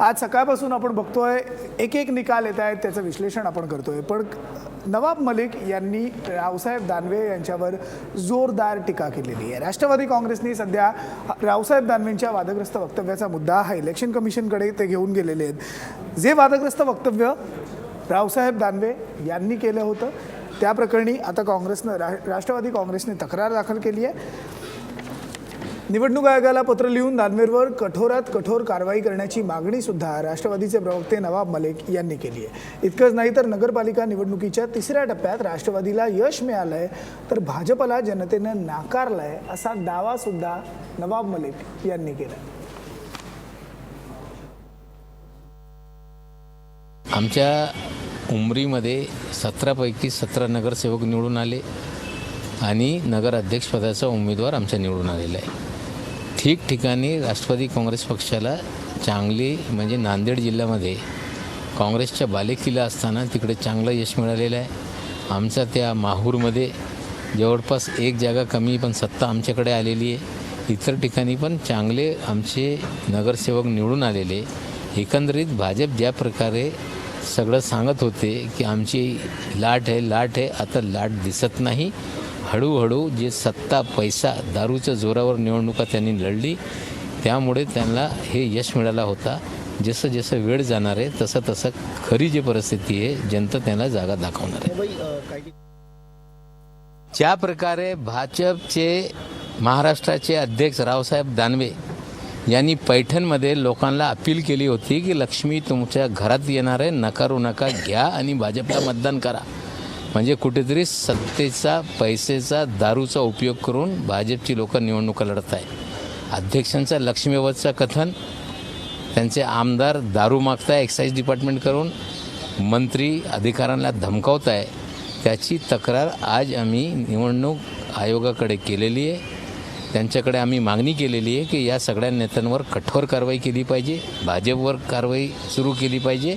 आज सकाळपासून आपण बघतोय एक एक निकाल येत आहेत त्याचं विश्लेषण आपण करतोय. पण नवाब मलिक यांनी रावसाहेब दानवे यांच्यावर जोरदार टीका केलेली आहे. राष्ट्रवादी काँग्रेसने सध्या रावसाहेब दानवेंच्या वादग्रस्त वक्तव्याचा मुद्दा हा इलेक्शन कमिशनकडे ते घेऊन गेलेले आहेत. जे वादग्रस्त वक्तव्य रावसाहेब दानवे यांनी केलं होतं त्या प्रकरणी आता काँग्रेसनं रा राष्ट्रवादी काँग्रेसने तक्रार दाखल केली आहे. निवडणूक आयोगाला पत्र लिहून दानवेरवर कठोरात कठोर कारवाई करण्याची मागणी सुद्धा राष्ट्रवादीचे प्रवक्ते नवाब मलिक यांनी केली आहे. इतकंच नाही तर नगरपालिका निवडणुकीच्या तिसऱ्या टप्प्यात राष्ट्रवादीला यश मिळालंय तर भाजपला जनतेनं नाकारलाय असा दावा सुद्धा नवाब मलिक यांनी केला आमच्या उमरीमध्ये सतरापैकी सतरा नगरसेवक निवडून आले आणि नगराध्यक्षपदाचा उमेदवार आमच्या निवडून आलेला आहे. ठिकठिकाणी राष्ट्रवादी काँग्रेस पक्षाला चांगली म्हणजे नांदेड जिल्ह्यामध्ये काँग्रेसच्या बालेकिल्ला असताना तिकडे चांगलं यश मिळालेलं आहे. आमचा त्या माहूरमध्ये जवळपास एक जागा कमी पण सत्ता आमच्याकडे आलेली आहे. इतर ठिकाणी पण चांगले आमचे नगरसेवक निवडून आलेले. एकंदरीत भाजप ज्या प्रकारे सगळं सांगत होते की आमची लाट आहे लाट आहे आता लाट दिसत नाही. हळूहळू जे सत्ता पैसा दारूच्या जोरावर निवडणुका त्यांनी लढली त्यामुळे त्यांना हे यश मिळाला होता. जसं जसं वेळ जाणार आहे तसं तसं खरी जी परिस्थिती आहे जनता त्यांना जागा दाखवणार आहे. ज्या प्रकारे भाजपचे महाराष्ट्राचे अध्यक्ष रावसाहेब दानवे यांनी पैठणमध्ये लोकांना अपील केली होती की लक्ष्मी तुमच्या घरात येणार आहे नकारू नका घ्या आणि भाजपला मतदान करा. म्हणजे कुठेतरी सत्तेचा पैसेचा दारूचा उपयोग करून भाजपची लोक निवडणुका लढत आहे अध्यक्षांचा लक्ष्मीवतचं कथन त्यांचे आमदार दारू मागताय एक्साईज डिपार्टमेंट करून मंत्री अधिकाऱ्यांना धमकावत आहे त्याची तक्रार आज आम्ही निवडणूक आयोगाकडे केलेली आहे. त्यांच्याकडे आम्ही मागणी केलेली आहे की या सगळ्या नेत्यांवर कठोर कारवाई केली पाहिजे भाजपवर कारवाई सुरू केली पाहिजे.